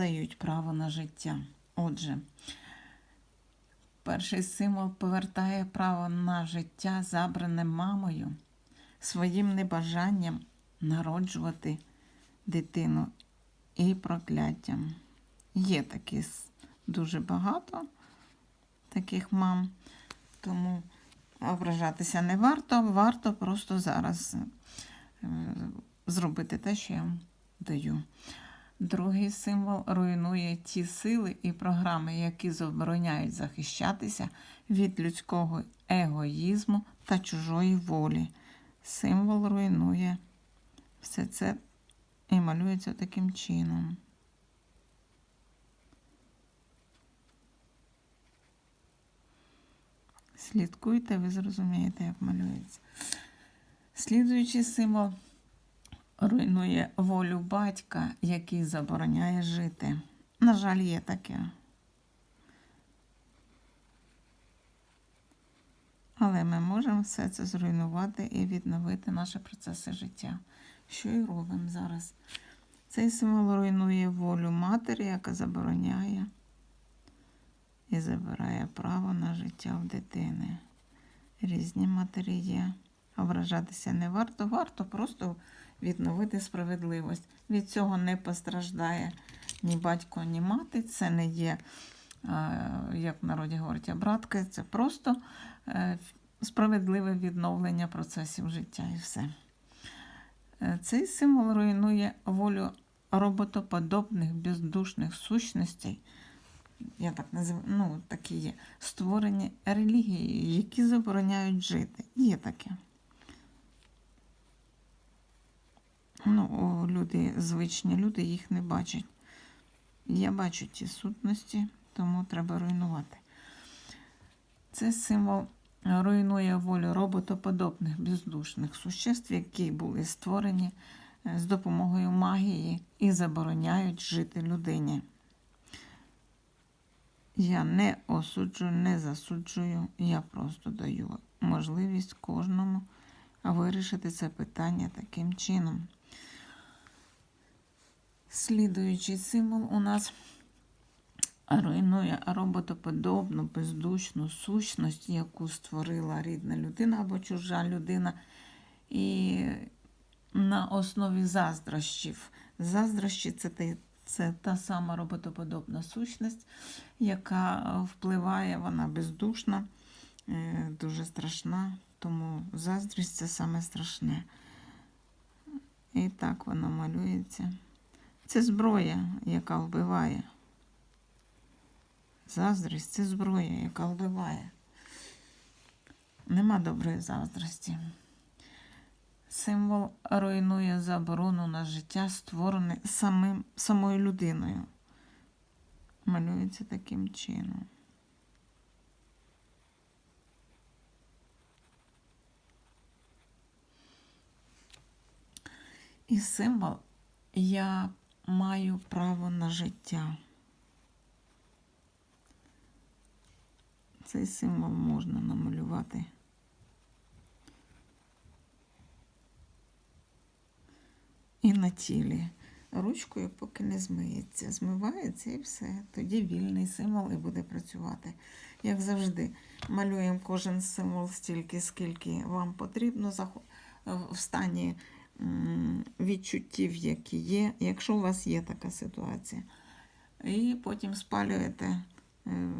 дають право на життя. Отже, перший символ повертає право на життя, забране мамою, своїм небажанням народжувати дитину і прокляттям. Є такі дуже багато таких мам, тому ображатися не варто, варто просто зараз е, зробити те, що я вам даю. Другий символ руйнує ті сили і програми, які забороняють захищатися від людського егоїзму та чужої волі. Символ руйнує все це і малюється таким чином. Слідкуйте, ви зрозумієте, як малюється. Слідуючий символ руйнує волю батька, який забороняє жити. На жаль, є таке. Але ми можемо все це зруйнувати і відновити наші процеси життя. Що і робимо зараз. Цей символ руйнує волю матері, яка забороняє і забирає право на життя в дитини. Різні матері є. Ображатися не варто, варто просто відновити справедливість. Від цього не постраждає ні батько, ні мати. Це не є, е, як в народі говорять, обратки, це просто е, справедливе відновлення процесів життя і все. Е, Цей символ руйнує волю роботоподобних бездушних сущностей. Я так називаю, ну, такі є створені релігії, які забороняють жити. Є таке. Ну, люди, звичні люди їх не бачать. Я бачу ті сутності, тому треба руйнувати. Це символ руйнує волю роботоподобних бездушних существ, які були створені е, з допомогою магії і забороняють жити людині. Я не осуджую, не засуджую, я просто даю можливість кожному вирішити це питання таким чином. Слідуючий символ у нас руйнує роботоподобну, бездушну сущність, яку створила рідна людина або чужа людина, і на основі заздрощів. Заздрощі це, це та сама роботоподобна сущність, яка впливає, вона бездушна, дуже страшна, тому заздрість це саме страшне. І так воно малюється. Це зброя, яка вбиває. Заздрість це зброя, яка вбиває. Нема доброї заздрості. Символ руйнує заборону на життя, створене самим, самою людиною. Малюється таким чином. І символ я маю право на життя. Цей символ можна намалювати. І на тілі. Ручкою поки не змиється. Змивається і все. Тоді вільний символ і буде працювати. Як завжди, малюємо кожен символ стільки, скільки вам потрібно в стані відчуттів, які є, якщо у вас є така ситуація. І потім спалюєте е,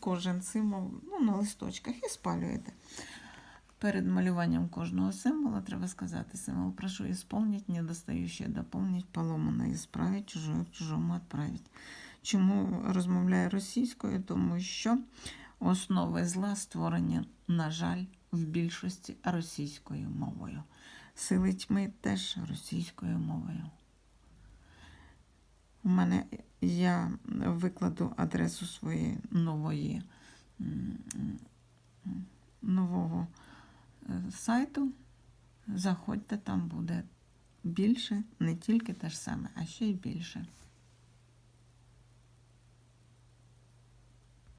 кожен символ ну, на листочках і спалюєте. Перед малюванням кожного символа треба сказати символ «Прошу исполнить недостающее, дополнить, поломанное исправить, чужое к чужому отправить». Чому розмовляю російською? Тому що основи зла створені, на жаль, в більшості російською мовою. Сили тьми теж російською мовою. У мене я викладу адресу своєї нової нового е, сайту. Заходьте, там буде більше, не тільки те ж саме, а ще й більше.